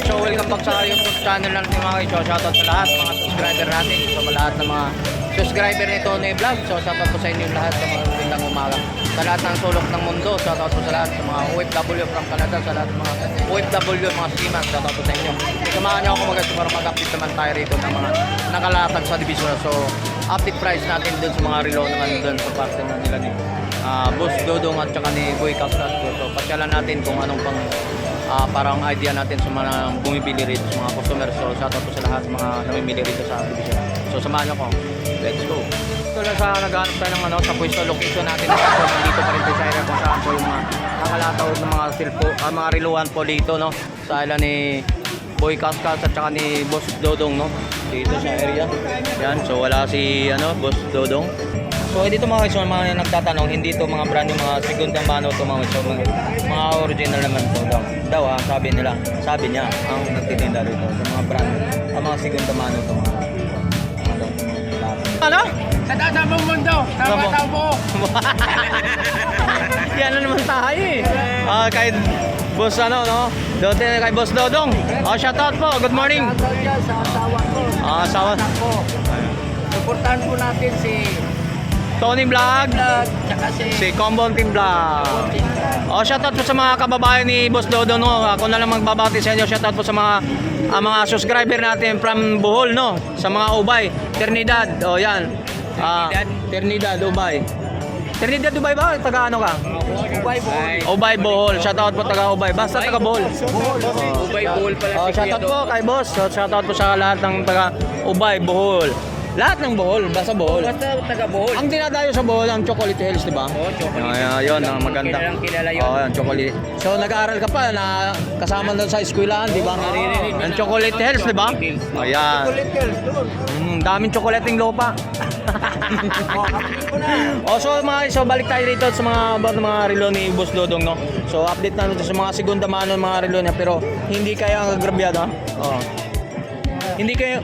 guys. So welcome back sa YouTube channel natin mga guys. So shoutout sa lahat mga subscriber natin. So lahat ng mga subscriber ni Tony Vlog. So shoutout po sa inyo lahat sa mga magandang umaga. Sa lahat ng sulok ng mundo. Shoutout po sa lahat sa mga OFW from Canada. Sa lahat ng mga OFW, mga seaman. Shoutout po sa inyo. Samahan niyo ako mga para mag-update naman tayo rito ng mga nakalatag sa division. So update price natin dun sa mga relo naman dun sa parte na nila ni ah, Boss Dodong at saka ni Boy Casas. So pasyalan natin kung anong pang ah, parang idea natin sa mga bumibili rito sa mga customers. So shoutout po sa lahat mga namimili rito sa division. So samahan niyo ko. Let's go. Ito na sa naghanap tayo ng ano, sa pwesto location natin. So nandito pa rin sa area kung saan po yung mga nakalataw ng mga silpo, ah, mga riluan po dito no. Sa isla ni Boy Cascas at saka ni Boss Dodong no. Dito sa area. Yan, so wala si ano, Boss Dodong. So dito mga yung mga nagtatanong, hindi to mga brand yung mga segundang mano to mga. So, mga, mga original naman to daw. Daw ah, sabi nila, sabi niya, ang nagtitinda rito sa mga brand, ang mga segundang mano to mga ano, ano? Sa taas ng buong mundo, Tama. tama-tama Yan na naman tayo eh. Ah, kay Boss ano, no? Tayo kay Boss Dodong. Oh, shout out po. Good morning. Shoutout dyan sa asawa ko. Ah, asawa. Supportahan po natin si Tony Vlog. Tsaka si... Si Combon Team Vlog. Oh, shout out po sa mga kababayan ni Boss Dodo no. Ako na lang magbabati sa inyo. Shout out po sa mga ang mga subscriber natin from Bohol no. Sa mga Ubay, Trinidad. Oh, yan. Ah, Trinidad, Ubay. Trinidad, Ubay ba? Taga ano ka? Ubay Bohol. Ubay, Bohol. Shout out po taga Ubay. Basta taga Bohol. Ubay Bohol pala Oh, shout out po kay Boss. So, shout out po sa lahat ng taga Ubay, Bohol. Lahat ng Bohol, basta Bohol. Basta taga Bohol. Ang dinadayo sa Bohol, ang Chocolate Hills, di ba? Oo, Chocolate Ay, ayun, ang maganda. Kilalang kilala yun. Oo, yan, Chocolate. So, nag-aaral ka pa na kasama doon sa eskwelahan, di ba? Mo Ang. Chocolate Hills, di ba? Hills. Ayan. Chocolate Hills, doon. Mm, daming tsokolating lupa. oh, so mga so balik tayo dito sa mga about mga relo ni Boss Dodong no. So update na natin sa mga segunda mano ng mga relo niya pero hindi kaya ang agrabyado. Oh. Hindi kayo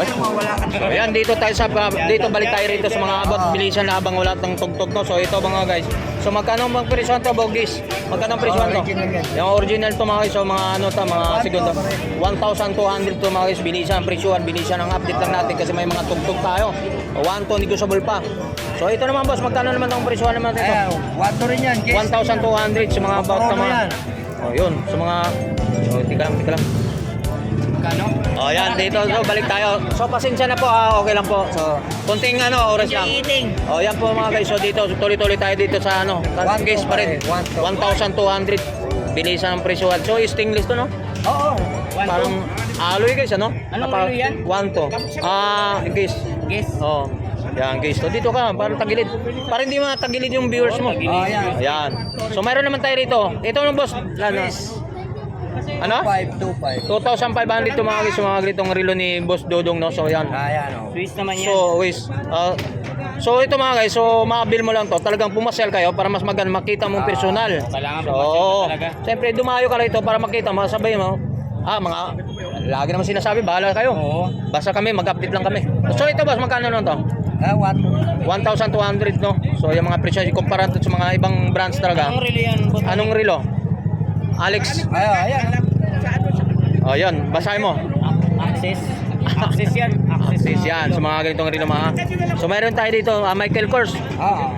Ano yung mga? Wala ka. So ayan dito tayo sa dito balik tayo rito sa mga about bilisan na habang wala tang tugtog no. So ito mga guys. So magkano bang presyo to Bogis? Magkano ang presyo to? Yan. Yung original to mga guys, so mga ano to, mga segundo. 1,200 to mga guys, bilisan, presyoan, bilisan ang update lang natin kasi may mga tugtog tayo. O 1 to negotiable pa. So ito naman boss, magkano naman ang presyoan naman dito? Eh, wato rin yan. Guess. 1,200 sa mga about na Ano mga... yan? Oh, yun, sa mga... Oh, tika lang, tika lang. Oh, yan, dito, so balik tayo. So, pasensya na po, ah, okay lang po. So, konting ano, oras lang. eating. Oh, yan po mga guys. So dito, tuloy-tuloy tayo dito sa ano, One case pa rin. five, one to 1,200 bilisan ang presyohan. So, stainless to, no? Oo. Parang alloy guys, ano? Anong alloy yan? One to. Ah, guys. Guess. Oh. Yan guys. So dito ka, parang tagilid. Para hindi matagilid yung viewers mo. Oh, yan. Ayan. So mayroon naman tayo rito. Ito ng boss. Ano? Ano? 525. 2,500 to mga guys, yung mga gritong relo ni Boss Dodong, no? So yan. Ayan o. Swiss naman So, guys, ah, so ito mga guys, so makabil mo lang to. Talagang pumasel kayo para mas maganda makita mong personal. kailangan so, pumasel talaga. Siyempre, dumayo ka rito para makita mo, sabay mo. Ah, mga, lagi naman sinasabi, bahala kayo. Oo. Basta kami, mag-update lang kami. So ito boss, magkano lang to? Ah, what? 1,200 no? So yung mga presyo, kumpara to sa mga ibang brands talaga. relo yan? Anong relo? Alex. Ayan, ayan. Oh, yun. Basahin mo. Access. Access yan. Access yan. So mga ganitong relo mga. So mayroon tayo dito, ah, Michael Kors. Ah,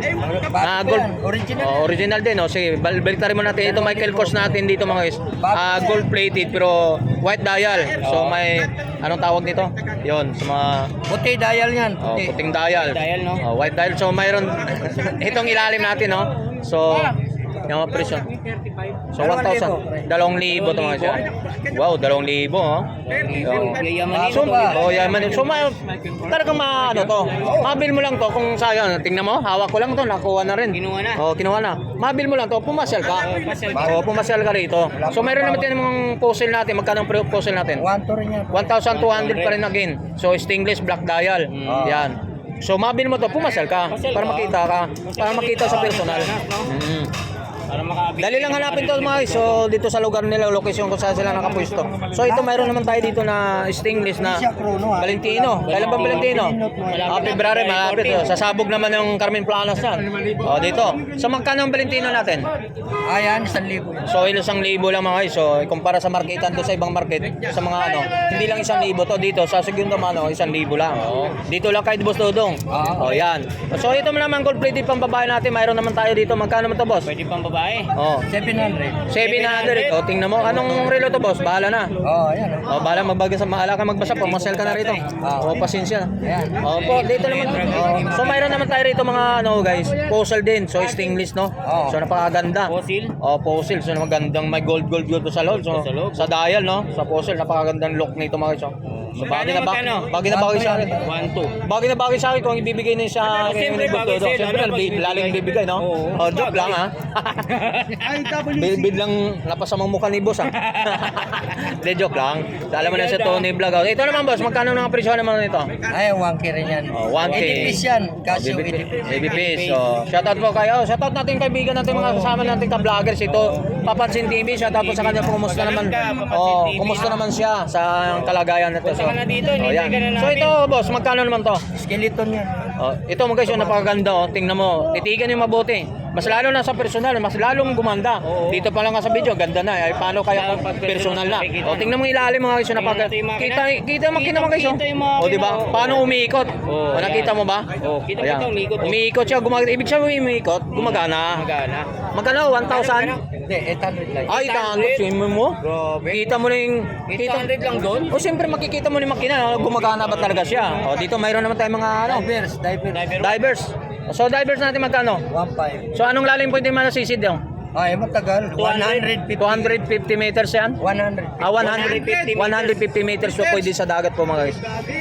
Ah, gold. Original. Oh, original din, oh. Sige, bal balik tayo mo natin. Ito Michael Kors natin dito mga guys. Ah, gold plated pero white dial. So may anong tawag nito? 'Yon, sa mga Puti dial yan. oh, Puti. puting dial. Dial, no? Oh, white dial. So mayroon itong ilalim natin, no. So yung mga presyo. So 1,000. 2,000 to mga siya. Wow, 2,000 oh. Yayamanin So, mo ba? oh, yaman. So, ma, talagang ma, ano to, mabil mo lang to kung sayang. Tingnan mo, hawak ko lang to, nakuha na rin. Kinuha na. Oh, kinuha na. Mabil mo lang to, pumasyal ka. pumasyal Oh, pumasyal ka rito. So, meron naman din mga puzzle natin. Magkano ang puzzle natin? One to rin yan. 1,200 pa rin again. So, stainless black dial. Mm. Yan. So, mabil mo to, pumasyal ka. Para makita ka. Para makita sa personal. Mm. Dali lang hanapin to mga guys. So dito sa lugar nila, location kung saan sila nakapwesto. So ito mayroon naman tayo dito na stainless na Valentino. Kailan ba Valentino? Ah, February, malapit. Oh. Sasabog naman yung Carmen Planas yan. Oh, dito. So magkano ang Valentino natin? Ayan, isang libo. So isang libo lang mga guys. So kumpara sa marketan doon sa ibang market, sa mga ano, hindi lang isang libo to dito. Sa segundo mano, isang libo lang. Dito lang kay Boss Dodong. Oo. Oh, yan. So ito naman gold plated pang babae natin. Mayroon naman tayo dito. Magkano naman to, boss? Pwede pang babae. Oh. 700. 700. Oh, tingnan mo. Anong relo to, boss? Bahala na. Oh, ayan. Oh, bahala magbasa, mahala ka magbasa po, masel ka na rito. Oh, pasensya. Ayan. Oh, po, dito naman. Oh, so mayroon naman tayo rito mga ano, guys, fossil din. So stainless, no? Oo. So napakaganda. Fossil? Oh, fossil. So magandang may gold gold gold sa loob. So, Sa sa dial, no? Sa fossil, napakagandang look nito mga guys. oh. So bagay na bagay, bagay na bagay sa akin. 1, 2. Bagay na bagay sa akin kung ibibigay na sa Oh, siyempre, bagay Dodo. sa'yo, Siyempre, laling bibigay, no? Oh, joke lang, ha? Ay, Bid, bid lang napasamang mukha ni boss ah. De joke lang. Alam mo na sa Tony Vlog. oh. Ito naman boss, magkano ang presyo naman nito? Ay, 1K rin yan. Oh, 1K. Edipis yan. Baby, edipis. face. So, shoutout po kayo. Shoutout natin kaibigan natin mga kasama natin ka-vloggers ito. Papansin TV, shoutout po sa kanya po kumusta naman. Oh, kumusta naman siya sa kalagayan nito. So, na oh, yan. na So ito boss, magkano naman to? Skeleton yan. Oh, ito mga guys, yung napakaganda oh. Tingnan mo, titigan niyo mabuti. Mas lalo na sa personal, mas lalong gumanda. Oo. Dito pa lang nga sa video, ganda na. Ay paano kaya kung pag personal na? mo. tingnan mo ilalim mga natin yung makina. Kita kita makina mga guys. oh. Kita yung makina, Oh, di ba? Paano umiikot? Oh, nakita mo ba? Oo, kita kita, umiikot, oh. Umiikot siya, gumagana. Ibig sabihin umiikot, gumagana. Magana. Magkano? 1,000? Hindi, 800 lang. Ay, tanong, swim mo. Grabe. Kita mo na yung... Kita, 800 lang doon? o siyempre makikita mo ni makina, gumagana ba talaga siya? O dito mayroon naman tayong mga ano, Divers, divers. divers. So divers natin magkano? 1.5. So anong lalim pwede manasisid yung? Ay, matagal. 150. 250 meters yan? 100. Ah, 100, 150 meters so pwede sa dagat po mga guys.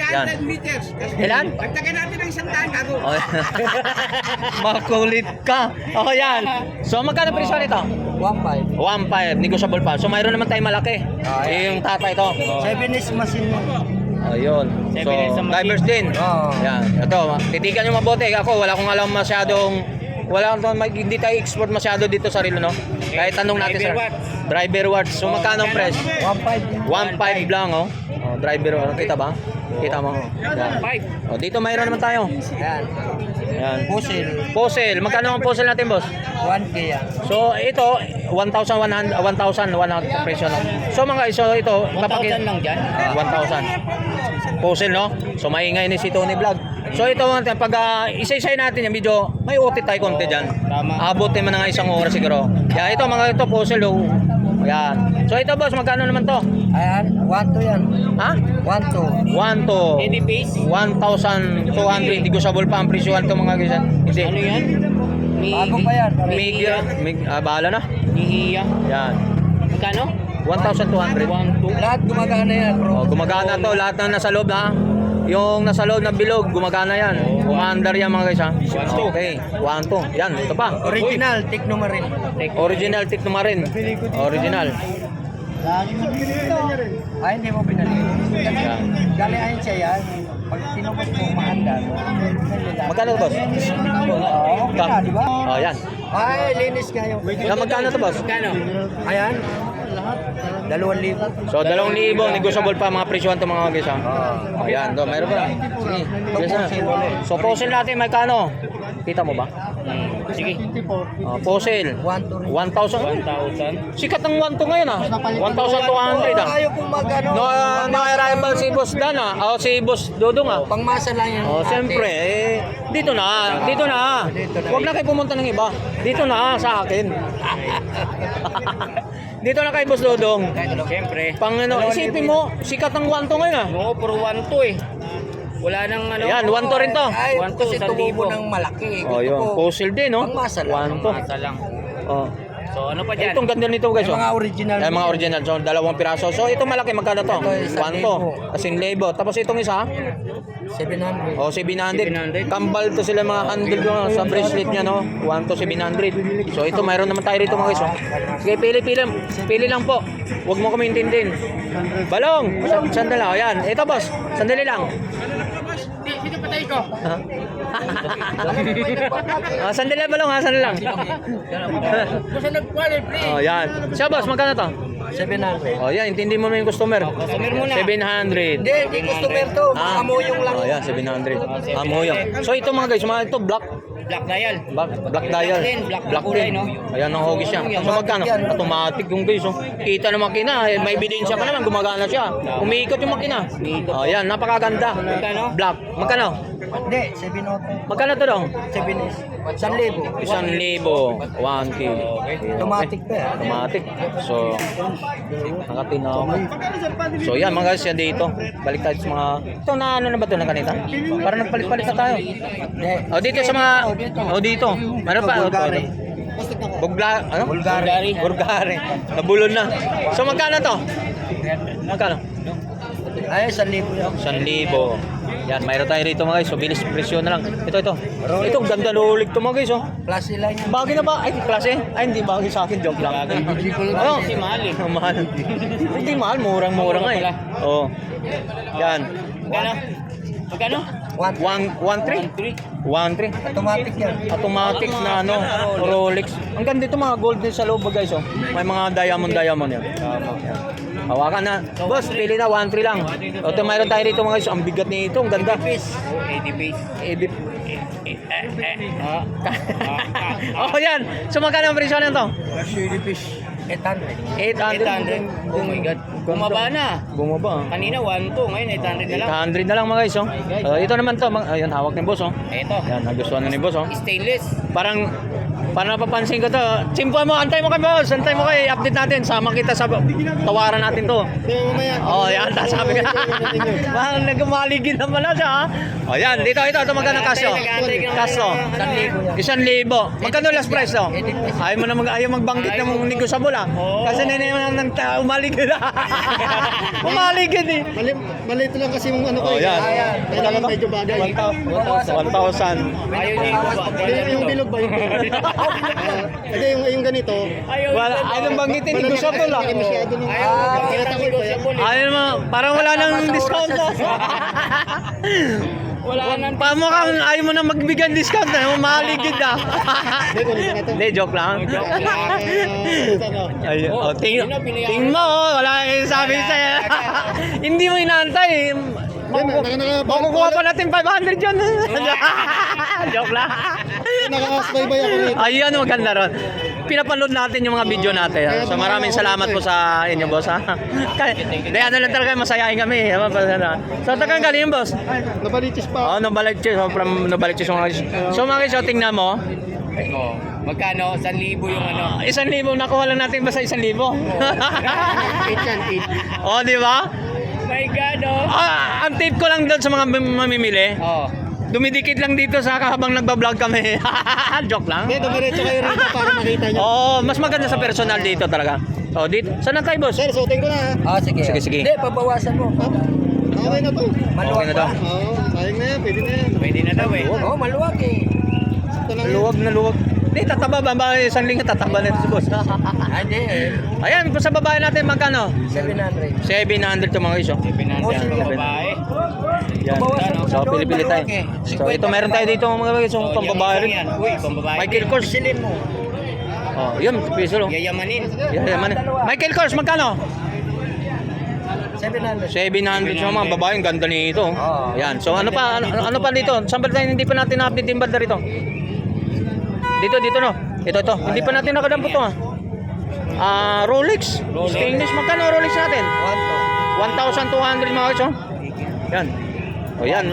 Yan. meters. Ilan? Pagtagan natin ng isang daan ako. Oh, Makulit ka. Oh, yan. So magkano presyo nito? 1.5. 1.5, negotiable pa. So mayroon naman tayong malaki. Ah, Eh, yung tatay to. 7 is machine. Ayun. So, Seven divers din. Oo. Yan. Ito, titigan nyo mabuti. Ako, wala akong alam masyadong wala akong hindi tayo export masyado dito sa Rilo, no? Kahit tanong natin Driver sa watts. driver watts. So, magkano ang price? 1.5 yan. 1.5 lang, oh. oh driver, oh. Kita ba? Kita mo. Yan. 5. Oh, dito mayroon naman tayo. Yan. Yan. Pusil. Fossil. Magkano ang fossil natin, boss? 1K yan. So, ito, 1,100, 1,100 presyo lang. So, mga so ito, 1,000 lang dyan. Ah, 1,000. Puzzle, no? So, maingay ni si Tony Vlog. So, ito, mga pag uh, isa-isay natin yung video, may utit tayo konti dyan. Tama. Abot naman ng isang oras siguro. Kaya ito, mga ito, puzzle, oh. Yan. So, ito, boss, magkano naman to? Ayan, 1 yan. Ha? 1 to. 1 to Eddie Pace. 1,200. Hindi ko sabol pa ang presyohan to mga guys. Hindi. Ano yan? Bago pa yan. Mig, mig, ah, bahala na. Hihiya. Yan. Magkano? 1,200. 1, 2. Lahat gumagana yan, bro. Oh, gumagana to lahat ng nasa loob na. Yung nasa loob ng bilog, gumagana yan. Umaandar yan mga guys ha. Okay, 1, 2. Yan, ito pa. Original, Tecno Marine. Original tick rin. Original. Ay, hindi mo pinali. Yan. Galing ayun siya yan. Pag tinubos mo, maanda. Magkano boss? Oo, okay na, di ba? Oh, yan. Ay, linis yung... Yan, magkano to, boss? Magkano? Ayan. Dalawang libo. So, 2,000 negotiable pa mga presyohan to mga guys ha. Oh, yan, do, mayroon pa. Sige. Yes. So, fossil natin, may kano? Kita mo ba? Sige. Oh, fossil. 1 to 1,000. 1,000. Sikat ang 1 to ngayon ah. 1,200 ah. Ayaw kung magano. No, uh, na-arrival si Boss Dan ah. O si Boss Dodong ah. Pangmasa lang yan. Oh, siyempre, eh, dito na, dito na. Huwag na kayo pumunta ng iba. Dito na sa akin. dito na kay Boss Dodong. Siyempre. Pang ano, isipin mo, sikat ng 1 to ngayon ah. Oo, puro 1 to eh. Wala nang ano. Ayan, 1 to rin to. Ay, One to, kasi tumubo ng malaki. Oh, yun. Fossil din, no? Pangmasa lang. 1 to. Pangmasa lang. Oh. So, ano pa Eh, dyan? itong ganda nito guys. Yung oh. mga original. Ay, mga original. So, dalawang piraso. So, ito malaki. Magkano to? Ito, isang 1 to. libo. Kasing lebo. Tapos itong isa, 700. O, 700. Kambal to sila mga handle ko sa bracelet niya, no? 1 to 700. So, ito, mayroon naman tayo rito mga guys, oh. Sige, pili, pili. Pili lang po. Huwag mo kami intindihin. Balong! Sa- Sandali lang. O, yan. Ito, boss. Sandali lang. Ko. ah, sandali ba lang ha? Sandali lang. Gusto nag-qualify. oh, yan. Siya boss, magkano to? 700. Oh, yan. Intindi mo na yung customer. Customer muna. 700. Hindi, hindi customer to. Ah. Amuyong lang. Oh, yan, 700. Amoyong. So ito mga guys, mga ito black Black dial. Black, black dial. din, black black kulay, no? Ayan ang hogi siya. So magkano? Automatic yung guys. Oh. Kita ng makina. Eh, May ebidensya pa naman. Gumagana siya. Umiikot yung makina. Oh, ayan. Napakaganda. Magkano? Black. Magkano? Hindi, 7 Magkano to dong? 7 is 1,000. Isang libo. One K. Automatic pa yan. Automatic. So, nakatinaw ako. So, yan mga guys, yan dito. Balik tayo sa mga... Ito na ano na ba ito na kanita? Para nagpalit-palit na tayo. O, dito sa mga... O, dito. Meron pa. Bulgari. Bugla... Ano? Bulgari. Bulgari. Nabulon na. So, magkano to? Magkano? Ay, 1,000 yan. Isang libo. Yan, mayroon tayo rito mga guys. So, bilis presyo na lang. Ito, ito. Ito, ganda lulig to mga guys. Oh. Plus sila yan. Bagay na ba? Ay, klase? Ay, hindi bagay sa akin. Joke lang. Lang. Ano? Kasi mahal eh. mahal. Hindi mahal, murang-mura nga eh. Oo. Yan. Magkano? Magkano? One. One, one three? 3. One three. Automatic yan. Automatic na ano, Rolex. Ang ganda ito mga gold din sa loob guys oh. May mga diamond diamond yan. Yan. Hawakan na. Boss, pili na 1 3 lang. Ito mayroon tayo rito mga guys. Ang bigat nito, ang ganda. Oh, 80 piece. Edit. Ah. oh yan. So magkano ang presyo nito? Fish. 800. 800. 800. Oh my God. Bumaba na. Bumaba. Kanina 1 to, ngayon 800 na lang. 800 na lang mga guys oh. Uh, ito naman to, mga- ayun hawak ni boss oh. Ito. Yan, nagustuhan na ni boss oh. Stainless. Parang parang napapansin ko to. Simpuan mo, antay mo kay boss. Antay mo kay update natin. Sama kita sa tawaran natin to. Oh, yan. Sabi ka. Parang nagmaligid naman na siya. ha? Oh, yan. Dito, ito. Ito magkano kasyo? Kasyo. Isang libo. Magkano last price to? Ayaw mo na mag, ayaw magbanggit ng negosable ah. Kasi nene nang umaligid. umaligid eh. Mali, malito lang kasi yung ano ko. Oh, yan. Kailangan medyo bagay. 1,000. Ayaw niya yung Yung, yung bilog ba yung bilog? Ah, Hindi, yung, yung ganito. Ayaw Wala, ayaw nang banggitin negosable ah. Malaki masyado nung... Ayaw Ah, yung kaya takot ko yan. Ayaw mo, parang wala nang discount to. Wala nang Paano kang ayaw mo na magbigyan discount na, umaligid na. Hindi, kunin ko na ito. Hindi, joke lang. Ah, ito, no. Ay, Oh, oh, ting, yun na, pinili ting mo, oh, wala yung sabi sa'yo. Hindi mo inaantay. Na- naka- naka- Makukuha pa natin 500 yun. joke lang. Nakakasbaybay ako nito. Ayun, maganda ron. Pinapanood natin yung mga video natin. So maraming salamat po sa inyo, boss. Ha? Kaya, na lang talaga masayahin kami. So, tagang galing, boss. Nabalitis pa. Oh, nabalik so from nabalik yung mga So mga guys, so, tingnan mo. Oh, magkano? 1,000 yung ano. Ah, isang libo, nakuha lang natin basta isang libo. Eight yan, eight. oh, di ba? My God, oh. Ah, ang tip ko lang doon sa mga mam- mamimili, Oh. dumidikit lang dito sa habang nagba-vlog kami. Joke lang. Hindi, dumiretso kayo rito para makita nyo. Oh, mas maganda sa personal dito talaga. Oh, dito. Saan na tayo, boss? Sir, suotin ko na. Ah, sige. Sige, sige. Hindi, pabawasan mo. Okay na to. Okay na to. Oo, sayang na yan. Pwede na yan. Pwede na daw eh. Oo, maluwag eh. Ito lang yan. Luwag na luwag. Hindi, tataba ba? Ba isang linggo tataba na ito si boss. Ah, Hindi eh. Ayan, sa babae natin, magkano? 700. 700 to mga iso. Pinansyal ng babae. Yan. So, pili-pili tayo. So, ito meron tayo dito mga guys. So, pambabae rin. Uy, pambabae. Michael Kors. Silin mo. Oh, yun, piso lang. Yayamanin. Yan, man. Michael Kors, magkano? 700. 700 sa mga babae, ang ganda nito. Oo. Yan. So ano pa ano, ano pa dito? Saan ba tayo hindi pa natin na-update yung banda rito? Dito, dito no. Ito, ito. Hindi pa natin nakadampo to ah. Ah, Rolex. Rolex. Stainless. Magkano Rolex natin? 1,200 mga kacho. Oh. Yan. O yan.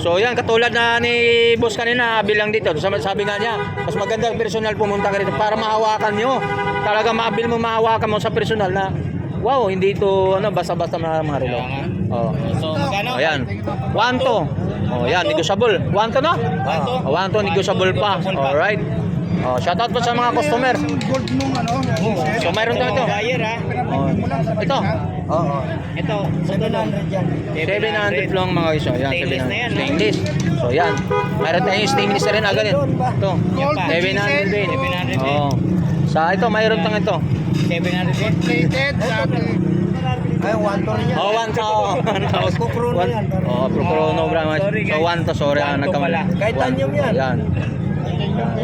So yan, katulad na ni boss kanina, bilang dito. Sabi, nga niya, mas maganda personal pumunta ka rito para mahawakan nyo. Talaga maabil mo, mahawakan mo sa personal na wow, hindi ito ano, basta-basta mga, mga relo. Oh. So, magkano? Ayan. 1, 2. Oh, yan, negotiable. One to, no? One to. Oh, one to, negotiable pa. Alright. Oh, shout out po sa mga customer. Oh. So mayroon daw ito. Buyer ah. ha. Oh. Ito. Oo. Ito, 700 yan. 700 lang mga iso. Oh, yan, 700. Ah. Stainless. So yan. Mayroon tayong stainless rin ah, agad yan. Ito. 700 din. 700 din. Oh. Sa ito, mayroon tang ito. 700 din. 800 sa ay, one to rin yan. Oh, one to. Kukrono yan. Oh, Procrono bra. Sorry, So, guys. one to, sorry. ah, to nagkamali. Kahit yan. Yan.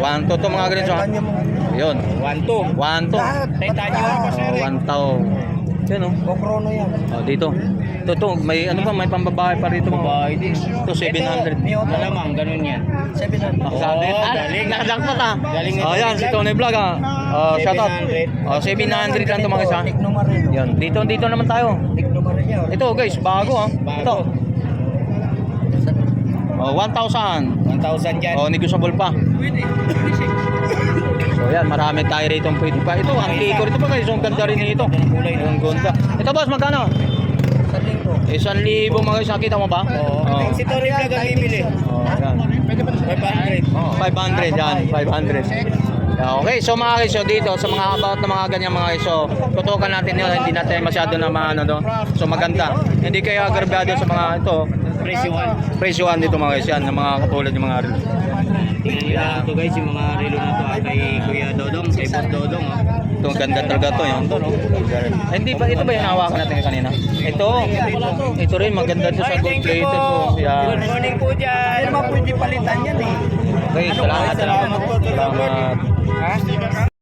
One to to mga ganito. Tanya mo. Yun. One, two. One to. Lahat. Titanium pa, sir. Oh, one to. Yan oh. Kukrono yan. Oh, dito. Ito, to, may ano pa, may pambabae pa rito. Babae din. Ito, 700. Ito, Malamang, ganun yan. 700. Nakasabi. Oh, Ah, galing. Nakajakpat ah. Galing na Oh, yan, Tony si. Tony Vlog ah. Oh, shout out. 700. Oh, 700 lang to mga isa. Tikno Marino. Yan, dito, dito naman tayo. Ito guys, bago ah. Ito. Oh, 1,000. 1,000 dyan. Oh, negotiable pa. So yan, marami tayo rito ang pwede pa. Ito, ang tiko rito pa guys. Ang ganda rin nito. Ang ganda. Ito boss, magkano? Isang libo mga guys. Nakita mo ba? Oo. Oh. Si Tony Vlog ang bibili. Oh, yan. 500. Oh, 500 yan, 500. Yeah, okay, so mga guys, so dito sa mga about na mga ganyan mga guys, so tutukan natin yun, hindi natin masyado na maano no. So maganda. Hindi kayo agrabyado sa mga ito, Presyo 1. presyohan dito mga guys yan, ng mga katulad ng mga Tingnan nyo ito guys, yung mga relo na to ah, kay Kuya Dodong, kay Boss Dodong. ah. Ito, ang ganda talaga to, yung to, no? Eh, Hindi ba, ito ba yung hawakan natin kanina? Ito, ito rin, maganda to sa gold plated po. to. Good morning po dyan. Ano ba pwede palitan yan eh? Okay, salamat, salamat. Salamat. Salamat. Ha?